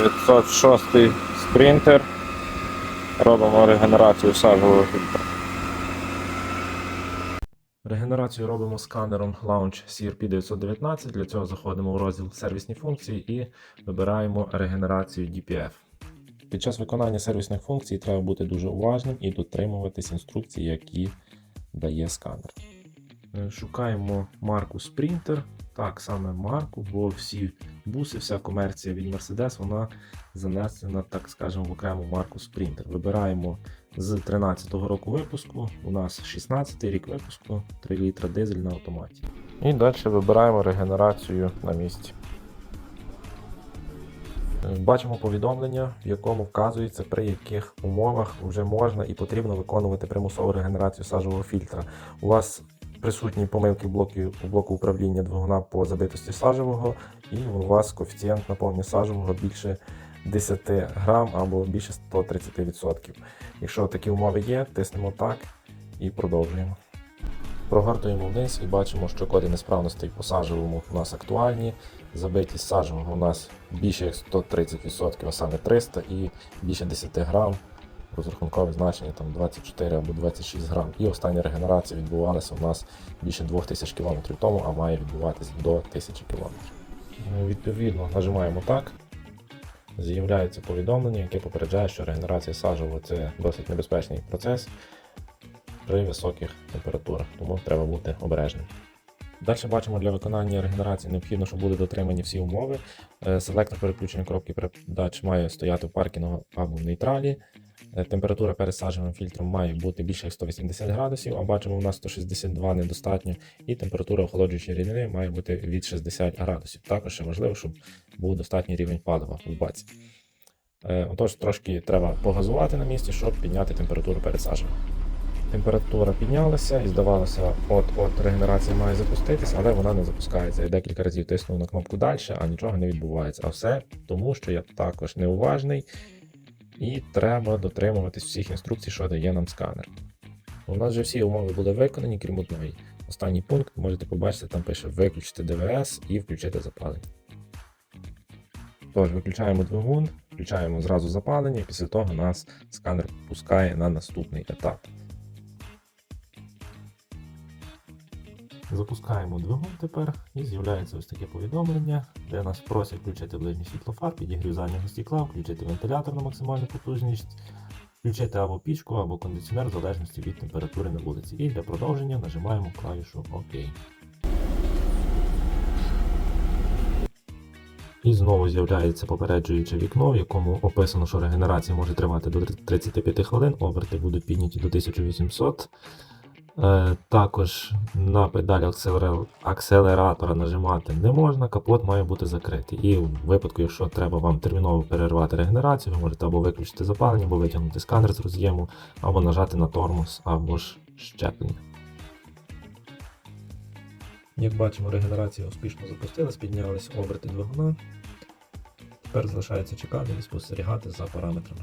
906 спринтер. Робимо регенерацію сажового фільтра. Регенерацію робимо сканером Launch CRP 919. Для цього заходимо в розділ сервісні функції і вибираємо регенерацію DPF. Під час виконання сервісних функцій треба бути дуже уважним і дотримуватись інструкцій, які дає сканер. Е, Шукаємо марку Sprinter. Так, саме марку, бо всі буси, вся комерція від Mercedes, вона занесена, так скажемо, в окрему марку Sprinter. Вибираємо з 13-го року випуску. У нас 16-й рік випуску, 3 літра дизель на автоматі. І далі вибираємо регенерацію на місці. Бачимо повідомлення, в якому вказується, при яких умовах вже можна і потрібно виконувати примусову регенерацію сажового фільтра. У вас присутні помилки в блоку, управління двигуна по забитості сажового, і у вас коефіцієнт наповнення сажового більше 10 грам або більше 130%. Якщо такі умови є, тиснемо так і продовжуємо. Прогортуємо вниз і бачимо, що коди несправностей по сажевому у нас актуальні. Забитість сажевого у нас більше як 130%, а саме 300 і більше 10 грам. Розрахункове значення там 24 або 26 грам. І остання регенерація відбувалася у нас більше 2000 км тому, а має відбуватися до 1000 км. Відповідно, нажимаємо так. З'являється повідомлення, яке попереджає, що регенерація сажового це досить небезпечний процес при високих температурах, тому треба бути обережним. Далі бачимо для виконання регенерації необхідно, щоб були дотримані всі умови. Е, Селектор переключення коробки передач має стояти в паркінгу або в нейтралі. Е, Температура перед фільтром має бути більше як 180 градусів, а бачимо, у нас 162 недостатньо. І температура охолоджуючої рідини має бути від 60 градусів. Також ще важливо, щоб був достатній рівень палива в баці. Е, Отож, трошки треба погазувати на місці, щоб підняти температуру перед сажевим. Температура піднялася і здавалося, от-от регенерація має запуститися, але вона не запускається. Я декілька разів тиснув на кнопку далі, а нічого не відбувається. А все тому, що я також неуважний і треба дотримуватись всіх інструкцій, що дає нам сканер. У нас вже всі умови були виконані, крім одної. Останній пункт можете побачити, там пише виключити ДВС і включити запалення. Тож, виключаємо двигун, включаємо зразу запалення, і після того нас сканер пускає на наступний етап. Запускаємо двигун тепер і з'являється ось таке повідомлення, де нас просять включити ближній світлофар, підігрів заднього стекла, включити вентилятор на максимальну потужність, включити або пічку, або кондиціонер в залежності від температури на вулиці. І для продовження нажимаємо клавішу ОК. І знову з'являється попереджуюче вікно, в якому описано, що регенерація може тривати до 35 хвилин, оберти будуть підняті до 1800. Е, Також на педаль акселератора нажимати не можна, капот має бути закритий. І в випадку, якщо треба вам терміново перервати регенерацію, ви можете або виключити запалення, або витягнути сканер з роз'єму, або нажати на тормоз, або ж щеплення. Як бачимо, регенерація успішно запустилась, піднялись оберти двигуна. Тепер залишається чекати і спостерігати за параметрами.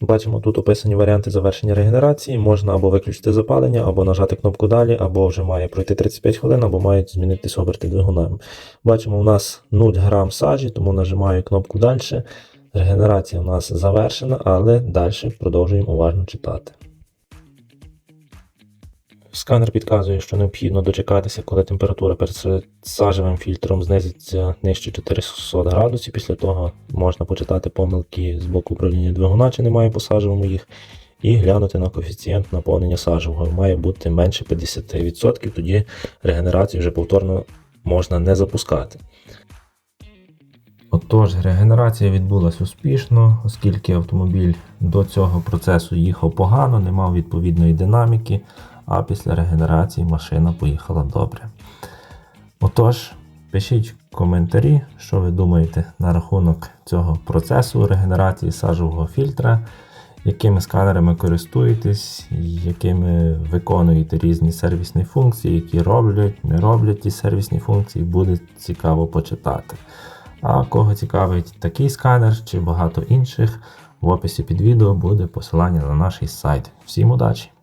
Бачимо тут описані варіанти завершення регенерації. Можна або виключити запалення, або нажати кнопку далі, або вже має пройти 35 хвилин, або мають змінитися оберти двигуна. Бачимо, у нас 0 грам сажі, тому нажимаю кнопку далі. Регенерація у нас завершена, але далі продовжуємо уважно читати. Сканер підказує, що необхідно дочекатися, коли температура перед сажевим фільтром знизиться нижче 400 градусів. Після того можна почитати помилки з боку управління двигуна, чи немає по сажевому їх, і глянути на коефіцієнт наповнення сажевого. Має бути менше 50%, тоді регенерацію вже повторно можна не запускати. Отож, регенерація відбулася успішно, оскільки автомобіль до цього процесу їхав погано, не мав відповідної динаміки, а після регенерації машина поїхала добре. Отож, пишіть коментарі, що ви думаєте на рахунок цього процесу регенерації сажового фільтра, якими сканерами користуєтесь, якими виконуєте різні сервісні функції, які роблять, не роблять ті сервісні функції, буде цікаво почитати. А кого цікавить такий сканер чи багато інших, В описі під відео буде посилання на наш сайт. Всім удачі!